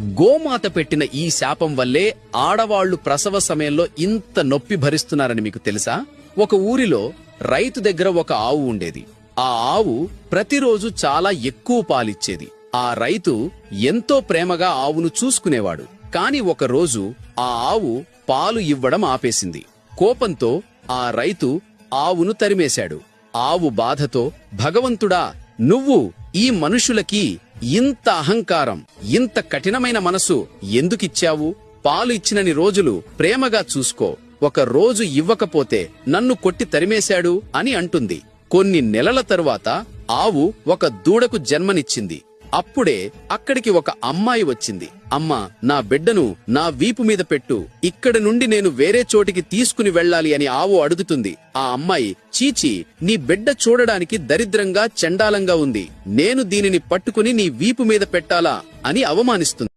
గోమాత పెట్టిన ఈ శాపం వల్లే ఆడవాళ్ళు ప్రసవ సమయంలో ఇంత నొప్పి భరిస్తున్నారని మీకు తెలుసా? ఒక ఊరిలో రైతు దగ్గర ఒక ఆవు ఉండేది. ఆ ఆవు ప్రతిరోజు చాలా ఎక్కువ పాలిచ్చేది. ఆ రైతు ఎంతో ప్రేమగా ఆవును చూసుకునేవాడు. కాని ఒకరోజు ఆ ఆవు పాలు ఇవ్వడం ఆపేసింది. కోపంతో ఆ రైతు ఆవును తరిమేశాడు. ఆవు బాధతో భగవంతుడా నువ్వు ఈ మనుషులకి ఇంత అహంకారం ఇంత కఠినమైన మనసు ఎందుకిచ్చావు? పాలు ఇచ్చినని రోజులు ప్రేమగా చూసుకో. ఒక రోజు ఇవ్వకపోతే నన్ను కొట్టి తరిమేశాడు అని అంటుంది. కొన్ని నెలల తరువాత ఆవు ఒక దూడకు జన్మనిచ్చింది. అప్పుడే అక్కడికి ఒక అమ్మాయి వచ్చింది. అమ్మా నా బిడ్డను నా వీపు మీద పెట్టు. ఇక్కడ నుండి నేను వేరే చోటికి తీసుకుని వెళ్ళాలి అని ఆవు అడుగుతుంది. ఆ అమ్మాయి చీచి నీ బిడ్డ చూడడానికి దరిద్రంగా చండాలంగా ఉంది. నేను దీనిని పట్టుకుని నీ వీపు మీద పెట్టాలా అని అవమానిస్తుంది.